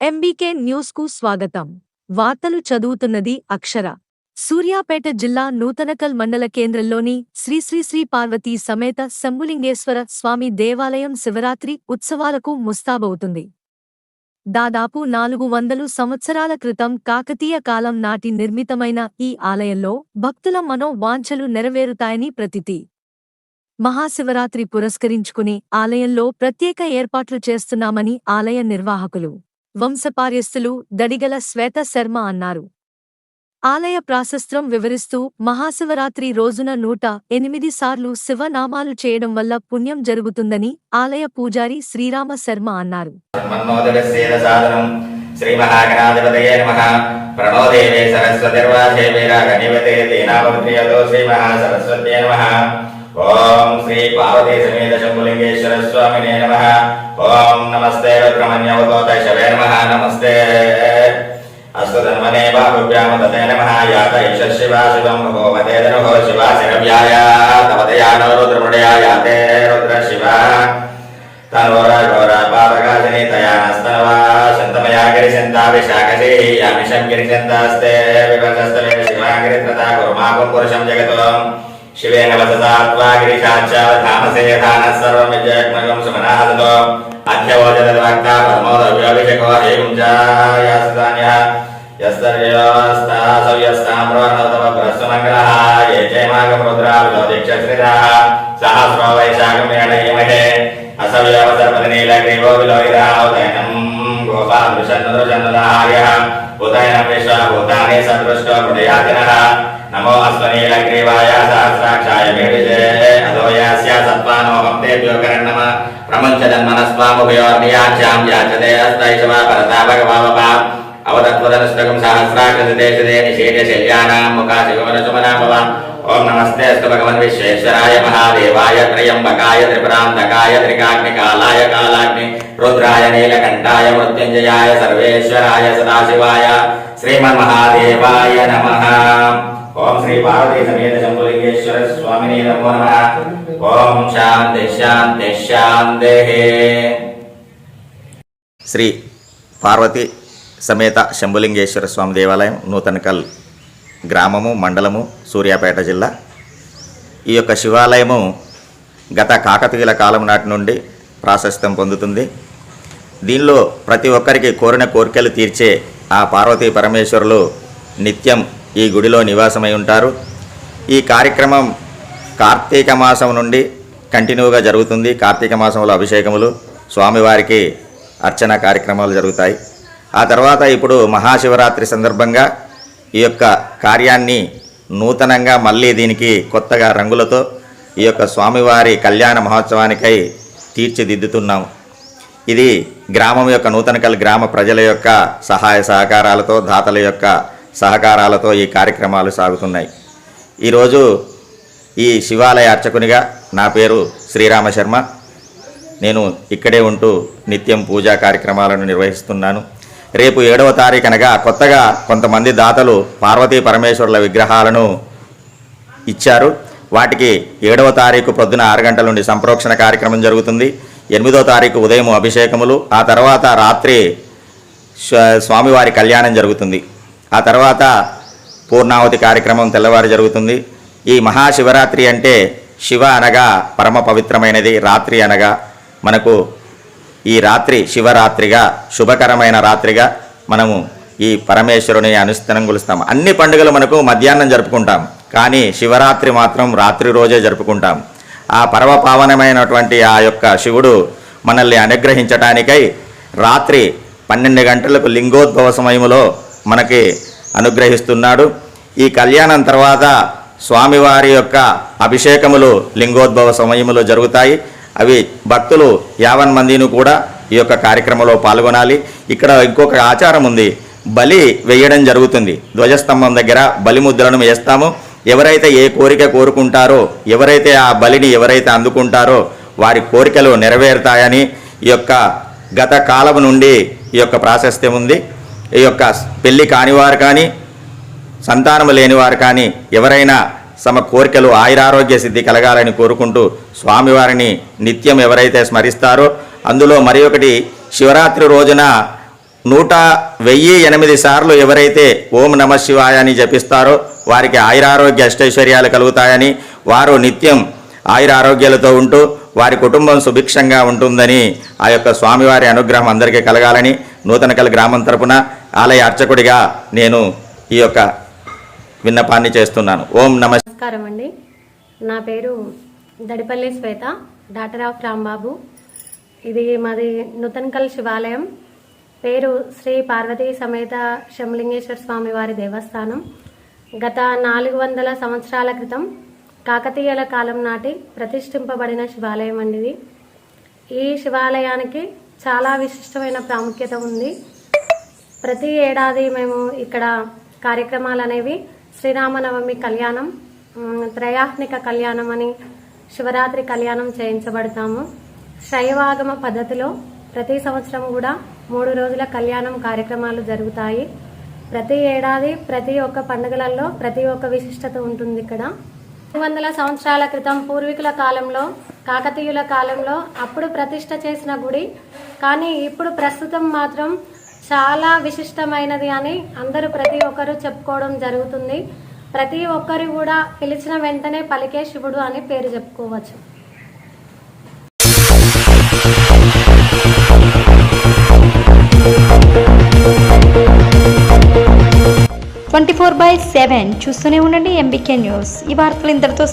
MBK న్యూస్కు స్వాగతం. వార్తలు చదువుతున్నది అక్షర. సూర్యాపేట జిల్లా నూతనకల్ మండల కేంద్రంలోని శ్రీశ్రీశ్రీ పార్వతీ సమేత శంభులింగేశ్వర స్వామి దేవాలయం శివరాత్రి ఉత్సవాలకు ముస్తాబవుతుంది. దాదాపు నాలుగు వందలు సంవత్సరాల క్రితం కాకతీయ కాలం నాటి నిర్మితమైన ఈ ఆలయంలో భక్తుల మనోవాంఛలు నెరవేరుతాయని ప్రతితి. మహాశివరాత్రి పురస్కరించుకుని ఆలయంలో ప్రత్యేక ఏర్పాట్లు చేస్తున్నామని ఆలయ నిర్వాహకులు. వంశపార్యస్థులు దడిగల శ్వేత శర్మ అన్నారు. ఆలయ ప్రాశస్త్రం వివరిస్తూ మహాశివరాత్రి రోజున నూట ఎనిమిది సార్లు శివనామాలు చేయడం వల్ల పుణ్యం జరుగుతుందని ఆలయ పూజారి శ్రీరామ శర్మ అన్నారు. మన్మోదరస్యేన సాధనం శ్రీమహాగణాధిపతయే ప్రణో దేవే సరస్వతిర్వాచే ఓం శ్రీ పార్వతీ సమేత శంభులింగేశ్వర స్వామినే నమ. ఓం నమస్తే రుద్రమణ్యవతోత శవే నమః. నమస్తే. అస్తు ధన్వనే బాహుభ్యామ తతే నమః. యాత ఈశ శివా శివం భగవతే ధనుభవ శివా శిరవ్యాయ తవదయానో రుద్రమృడయా యాతే రుద్ర శివ. తనోర ఘోర పాపకాశని తయానస్తనవా. శంతమయా గిరిశంతా విశాఖసి యామిషం గిరిశంతాస్తే విభజస్తలే శివాగిరి తథా కుర్మాకం పురుషం జగతో. శివేన వసతాత్వా ధాన సర్వం విజయగ్మగం సుమనాదతో అధ్యవోజదవాక్తా పద్మోదవ్యాభిషేకో హేగుం జాయాస్తాన్య యస్తర్యోస్తా జయమాగం రుద్రా విలోదీక్ష శ్రీరాः సహస్రో వైశాఖమేణయమహే అసవ్యవసర్పదనీలగ్రీవో ఉదయనం విశ్వభూతాని సదృష్టో నమో అస్మనీలగ్రీవాయ సహస్రాక్షాయ మేడిజే అదోయాస్య సత్వానోహం తేభ్యో కరణమ ప్రముంచదన్మనస్వాముభయోర్నియాచ్యాం యాచతే అస్తైషవ పరతా భగవావపా అవతత్వదనుష్టకం సహస్రాక్షదేశదే నిషేధశల్యానాం ముఖాశివనసుమనాభవ ఓం నమస్తే అస్తు భగవన్ విశ్వేశ్వరాయ మహాదేవాయ త్రయంబకాయ త్రిపురాంతకాయ త్రికాగ్నికాలాయ కాలాగ్ని రుద్రాయ నీలకంఠాయ మృత్యుంజయాయ సర్వేశ్వరాయ సదాశివాయ శ్రీమన్మహాదేవాయ నమః ఓం శ్రీ పార్వతీ సమేత శంభులింగేశ్వర స్వామిని నమో నమః. ఓం శాంతి శాంతి శాంతి. శ్రీ పార్వతి సమేత శంభులింగేశ్వర స్వామి దేవాలయం నూతనకల్ గ్రామము మండలము సూర్యాపేట జిల్లా. ఈ యొక్క శివాలయము గత కాకతీయుల కాలం నాటి నుండి ప్రాశస్త్యం పొందుతుంది. దీనిలో ప్రతి ఒక్కరికి కోరిన కోరికలు తీర్చే ఆ పార్వతీ పరమేశ్వరులు నిత్యం ఈ గుడిలో నివాసమై ఉంటారు. ఈ కార్యక్రమం కార్తీక మాసం నుండి కంటిన్యూగా జరుగుతుంది. కార్తీక మాసంలో అభిషేకములు స్వామివారికి అర్చన కార్యక్రమాలు జరుగుతాయి. ఆ తర్వాత ఇప్పుడు మహాశివరాత్రి సందర్భంగా ఈ యొక్క కార్యాన్ని నూతనంగా మళ్ళీ దీనికి కొత్తగా రంగులతో ఈ యొక్క స్వామివారి కళ్యాణ మహోత్సవానికై తీర్చిదిద్దుతున్నాం. ఇది గ్రామం యొక్క నూతనకల్ గ్రామ ప్రజల యొక్క సహాయ సహకారాలతో దాతల యొక్క సహకారాలతో ఈ కార్యక్రమాలు సాగుతున్నాయి. ఈరోజు ఈ శివాలయ అర్చకునిగా నా పేరు శ్రీరామశర్మ నేను ఇక్కడే ఉంటూ నిత్యం పూజా కార్యక్రమాలను నిర్వహిస్తున్నాను. రేపు ఏడవ తారీఖనగా కొత్తగా కొంతమంది దాతలు పార్వతీ పరమేశ్వరుల విగ్రహాలను ఇచ్చారు. వాటికి ఏడవ తారీఖు పొద్దున ఆరు గంటల నుండి సంప్రోక్షణ కార్యక్రమం జరుగుతుంది. ఎనిమిదో తారీఖు ఉదయం అభిషేకములు ఆ తర్వాత రాత్రి స్వామివారి కళ్యాణం జరుగుతుంది. ఆ తర్వాత పూర్ణావతి కార్యక్రమం తెల్లవారు జరుగుతుంది. ఈ మహాశివరాత్రి అంటే శివ అనగా పరమ పవిత్రమైనది రాత్రి అనగా మనకు ఈ రాత్రి శివరాత్రిగా శుభకరమైన రాత్రిగా మనము ఈ పరమేశ్వరుని అనుష్ఠానం కొలుస్తాం. అన్ని పండుగలు మనకు మధ్యాహ్నం జరుపుకుంటాం. కానీ శివరాత్రి మాత్రం రాత్రి రోజే జరుపుకుంటాం. ఆ పరమ పావనమైనటువంటి ఆ యొక్క శివుడు మనల్ని అనుగ్రహించటానికై రాత్రి పన్నెండు గంటలకు లింగోద్భవ సమయములో మనకి అనుగ్రహిస్తున్నాడు. ఈ కళ్యాణం తర్వాత స్వామివారి యొక్క అభిషేకములు లింగోద్భవ సమయములో జరుగుతాయి. అవి భక్తులు యావన్ మందిని కూడా ఈ యొక్క కార్యక్రమంలో పాల్గొనాలి. ఇక్కడ ఇంకొక ఆచారం ఉంది. బలి వేయడం జరుగుతుంది. ధ్వజస్తంభం దగ్గర బలిముద్రలను వేస్తాము. ఎవరైతే ఏ కోరిక కోరుకుంటారో ఎవరైతే ఆ బలిని ఎవరైతే అందుకుంటారో వారి కోరికలు నెరవేరుతాయని ఈ యొక్క గత కాలం నుండి ఈ యొక్క ప్రాశస్త్యం ఉంది. ఈ యొక్క పెళ్ళి కానివారు కానీ సంతానము లేనివారు కానీ ఎవరైనా తమ కోరికలు ఆయురారోగ్య సిద్ధి కలగాలని కోరుకుంటూ స్వామివారిని నిత్యం ఎవరైతే స్మరిస్తారో అందులో మరి ఒకటి శివరాత్రి రోజున నూట వెయ్యి ఎనిమిది సార్లు ఎవరైతే ఓం నమ శివాయ అని జపిస్తారో వారికి ఆయురారోగ్య అష్టైశ్వర్యాలు కలుగుతాయని వారు నిత్యం ఆయురారోగ్యాలతో ఉంటూ వారి కుటుంబం సుభిక్షంగా ఉంటుందని ఆ యొక్క స్వామివారి అనుగ్రహం అందరికీ కలగాలని నూతనకల్ గ్రామం తరపున ఆలయ అర్చకుడిగా నేను ఈ యొక్క విన్నపాన్ని చేస్తున్నాను. ఓం నమస్కారం అండి. నా పేరు దడిపల్లి శ్వేత డాక్టర్ ఆఫ్ రాంబాబు. ఇది మాది నూతన్కల్ శివాలయం. పేరు శ్రీ పార్వతీ సమేత శంలింగేశ్వర స్వామి వారి దేవస్థానం. గత నాలుగు వందల సంవత్సరాల క్రితం కాకతీయుల కాలం నాటి ప్రతిష్ఠింపబడిన శివాలయం అండి ఇది. ఈ శివాలయానికి చాలా విశిష్టమైన ప్రాముఖ్యత ఉంది. ప్రతి ఏడాది మేము ఇక్కడ కార్యక్రమాలు అనేవి శ్రీరామనవమి కళ్యాణం త్రయాహ్నిక కళ్యాణం అని శివరాత్రి కళ్యాణం చేయించబడతాము. శైవాగమ పద్ధతిలో ప్రతి సంవత్సరం కూడా మూడు రోజుల కళ్యాణం కార్యక్రమాలు జరుగుతాయి. ప్రతి ఏడాది ప్రతి ఒక్క పండుగలలో ప్రతి ఒక్క విశిష్టత ఉంటుంది ఇక్కడ. వందల సంవత్సరాల క్రితం పూర్వీకుల కాలంలో కాకతీయుల కాలంలో అప్పుడు ప్రతిష్ట చేసిన గుడి. కానీ ఇప్పుడు ప్రస్తుతం మాత్రం చాలా విశిష్టమైనది అని అందరూ ప్రతి ఒక్కరూ చెప్పుకోవడం జరుగుతుంది. ప్రతి ఒక్కరు కూడా పిలిచిన వెంటనే పలికే శివుడు అని పేరు చెప్పుకోవచ్చు. ట్వంటీ ఫోర్ బై సెవెన్ చూస్తూనే ఉండండి ఎంబీకే న్యూస్. ఈ వార్తలు ఇంతటితో